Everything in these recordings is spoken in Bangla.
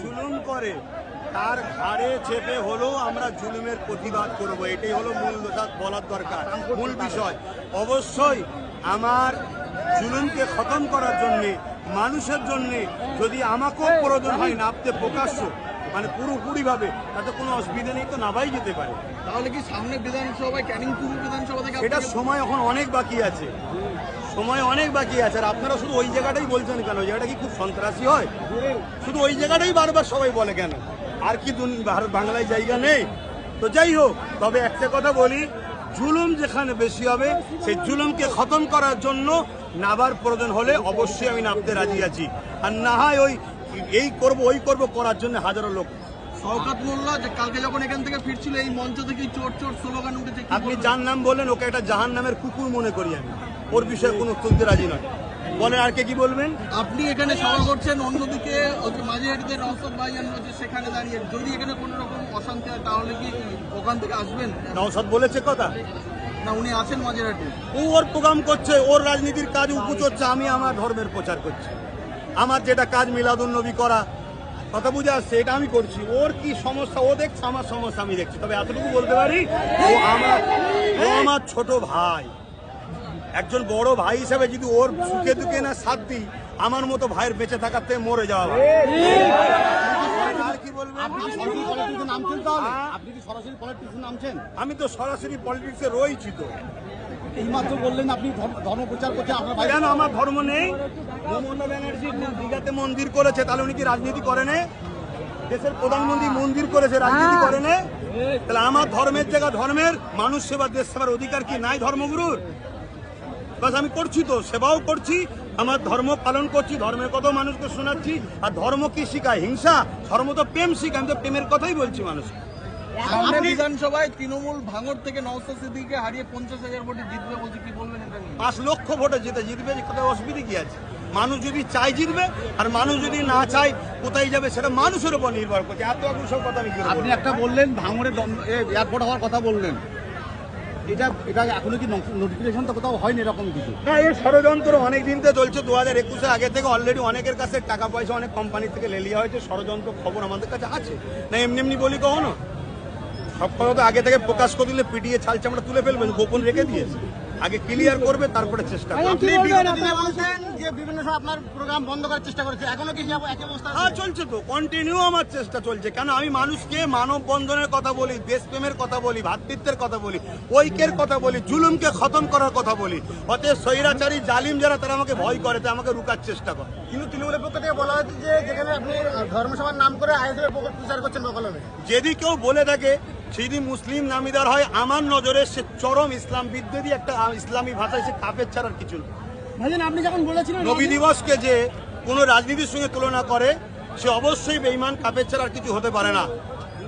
জুলুম করে, তার ঘাড়ে চেপে হলেও আমরা জুলুমের প্রতিবাদ করব। এটাই হলো মূল বলার দরকার, মূল বিষয়। অবশ্যই আমার জুলুমকে খতম করার জন্যে, মানুষের জন্যে যদি আমাকেও প্রয়োজন হয় নামতে প্রকাশ্য মানে পুরোপুরিভাবে তাতে কোনো অসুবিধা নেই তো নাবাই যেতে পারে। তাহলে কি সামনে বিধানসভায় ক্যানিং বিধানসভা থেকে এটা সময় এখন অনেক বাকি আছে। সময় অনেক বাকি আছে আর আপনারা শুধু ওই জায়গাটাই বলছেন কেন? জায়গাটা কি খুব সন্ত্রাসী হয়? শুধু ওই জায়গাটাই বারবার সবাই বলে কেন? আর কি ভারত বাংলায় জায়গা নেই? তো যাই হোক তবে একটা কথা বলি জুলুম যেখানে বেশি হবে সেই জুলুমকে খতম করার জন্য নাবার প্রয়োজন হলে অবশ্যই আমি নামতে রাজি আছি। আর না হয় ওই এই করব ওই করব করার জন্য হাজারো লোক। শওকত মোল্লা যে কালকে যখন এখান থেকে ফিরছিল এই মঞ্চ থেকে চোর চোর স্লোগান উঠেছে আপনি? যার নাম বললেন ওকে একটা জাহান নামের কুকুর মনে করি আমি। ওর বিষয়ে কোনো তুলতে রাজি নয়। বলেন আর কে কি বলবেন? আপনি এখানে সভা করছেন অন্যদিকে মাঝিহাটিতে নওসদ ভাইজান রয়েছে সেখানে দাঁড়িয়ে। যদি এখানে কোনো রকম অশান্তি হয় তাহলে কি ওখান থেকে আসবেন? নওসাদ বলেছে কথা? না উনি আছেন মাঝিহাটি ও ওর প্রোগ্রাম করছে ওর রাজনীতির কাজ উপু চলছে আমি আমার ধর্মের প্রচার করছি। আমার যেটা কাজ মিলাদুন নবী করা কথা বুঝে আসছে এটা আমি করছি। ওর কি সমস্যা? ও দেখছে আমার সমস্যা আমি দেখছি। তবে এতটুকু বলতে পারি ও আমার ও আমার ছোট ভাই। একজন বড় ভাই হিসেবে যদি ওর সুখে দুঃখে না সাথ দিই আমার মতো ভাইয়ের বেঁচে থাকার থেকে মরে যাওয়া আমি তো সরাসরি পলিটিক্সে রয়েছি তো। এইমাত্র ধর্ম- প্রচার করছেন আমার ধর্ম নেই? মমতা ব্যানার্জি দীঘাতে মন্দির করেছে, তাহলে উনি কি রাজনীতি করে না? দেশের প্রধানমন্ত্রী মন্দির করেছে, রাজনীতি করে না? তাহলে আমার ধর্মের জায়গা, ধর্মের মানুষ সেবা দেশ সেবার অধিকার কি নাই ধর্মগুরুর? বাস আমি করছি তো, সেবাও করছি, আমার ধর্ম পালন করছি, ধর্মের কথা মানুষকে শোনাচ্ছি, আর ধর্ম কি শিখায়? হিংসা? ধর্ম তো প্রেম শিখায়, আমি তো প্রেমের কথাই বলছি মানুষ সামনে বিধানসভায় তৃণমূল ভাঙড় থেকে হারিয়ে পঞ্চাশ হাজার ভোটে জিতবে বলছে কি বলবেন এটা নিয়ে? পাঁচ লক্ষ ভোটে জিতে জিতবে কোথায় অসুবিধা কি আছে? মানুষ যদি চাই জিতবে আর মানুষ যদি না চায় কোথায় যাবে সেটা মানুষের উপর নির্ভর করছে। এত আগুন সব কথা আমি আপনি একটা বললেন ভাঙড়ে এয়ারপোর্ট হওয়ার কথা বললেন। এটা এটা এখনও কি নোটিফিকেশন তো কোথাও হয়নি এরকম কিছু? না এই ষড়যন্ত্র অনেক দিন থেকে চলছে। দু হাজার একুশের আগে থেকে অলরেডি অনেকের কাছে টাকা পয়সা অনেক কোম্পানি থেকে লেলিয়া হয়েছে। ষড়যন্ত্র খবর আমাদের কাছে আছে। না এমনি এমনি বলি কখনো? সব কথা তো আগে থেকে প্রকাশ করে দিলে পিটিয়ে ছাল চামড়া তুলে ফেলবেন গোপন রেখে দিয়েছে আগে ক্লিয়ার করবে তারপরে চেষ্টা করবে। আপনি বলছেন যে বিভিন্ন সময় আপনার প্রোগ্রাম বন্ধ করার চেষ্টা করেছে এখনও কি একই অবস্থা হ্যাঁ চলছে তো কন্টিনিউ আমার চেষ্টা চলছে। কেন আমি মানুষকে মানব বন্ধনের কথা বলি দেশপ্রেমের কথা বলি ভ্রাতৃত্বের কথা বলি ঐক্যের কথা বলি জুলুমকে খতম করার কথা বলি। অতএব স্বৈরাচারী জালিম যারা তারা আমাকে ভয় করে তাই আমাকে রুকার চেষ্টা করে। কিন্তু তৃণমূলের পক্ষ থেকে বলা হচ্ছে যে যেখানে আপনি ধর্মসভার নাম করে আইএসএফ প্রচার করছেন বকলমে। যদি কেউ বলে থাকে যদি মুসলিম নামিদার হয় আমার নজরে সে চরম ইসলাম বিদ্বেষী একটা ইসলামী ভাষায় সে কাপের ছাড়ার কিছু না। আপনি যখন বলেছিলেন নবী দিবসকে যে কোনো রাজনীতির সঙ্গে তুলনা করে সে অবশ্যই বেইমান কাপের ছাড়া আর কিছু হতে পারে না।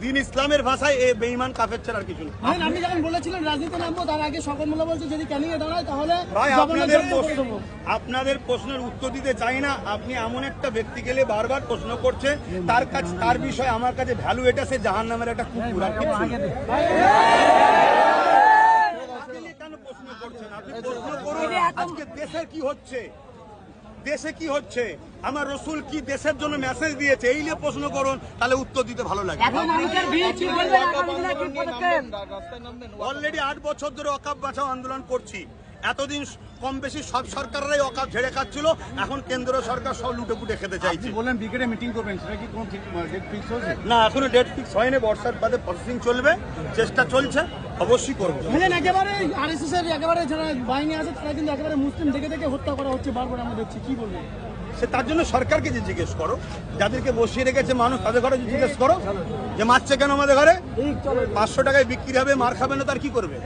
দিন ইসলামের ভাষায় এ বেইমান কাফের ছাড়া আর কিছু না আপনি যখন বলেছিলেন রাজনীতি নামবো তার আগে সকল মোল্লা বলছে যদি ক্যানিং এ দাঁড়ায় তাহলে আপনাদের প্রশ্ন আপনাদের প্রশ্নের উত্তর দিতে চাই না আপনি এমন একটা ব্যক্তি গেলে বারবার প্রশ্ন করছে তার কাছে তার বিষয়ে আমার কাছে ভ্যালু এটা সে জাহান নামের একটা কুকুর আর কিচ্ছু না। আপনি প্রশ্ন করছেন? আপনি প্রশ্ন করুন, আজকে দেশের কি হচ্ছে দেশে কি হচ্ছে? আমার রসুল কি দেশের জন্য মেসেজ দিয়েছে? এই নিয়ে প্রশ্ন করুন তাহলে উত্তর দিতে ভালো লাগে। অলরেডি আট বছর ধরে অকাপ বাঁচাও আন্দোলন করছি। এতদিন কম বেশি সব সরকাররাই অকাপ ঝেড়ে খাচ্ছিল এখন কেন্দ্র সরকার সব লুটে পুটে খেতে চাইছে। বললেন ব্রিগেডে মিটিং করবেন সেটা কি কোনো ডেট ফিক্স হয়েছে? না এখনও ডেট ফিক্স হয়নি বর্ষার বাদে প্রসেসিং চলবে চেষ্টা চলছে। অবশ্যই করব। ভাইজান একেবারে আরএসএস এর একেবারে যারা বাহিনী আছে তারা কিন্তু একেবারে মুসলিম দেখে দেখে হত্যা করা হচ্ছে বারবার আমরা দেখছি কি বলব? সে তার জন্য সরকারকে যে জিজ্ঞেস করো যাদেরকে বসিয়ে রেখেছে মানুষ তাদের ঘরে জিজ্ঞেস করো যে মারছে কেন আমাদের ঘরে? পাঁচশো টাকায় বিক্রি হবে মার খাবে না তার কি করবে?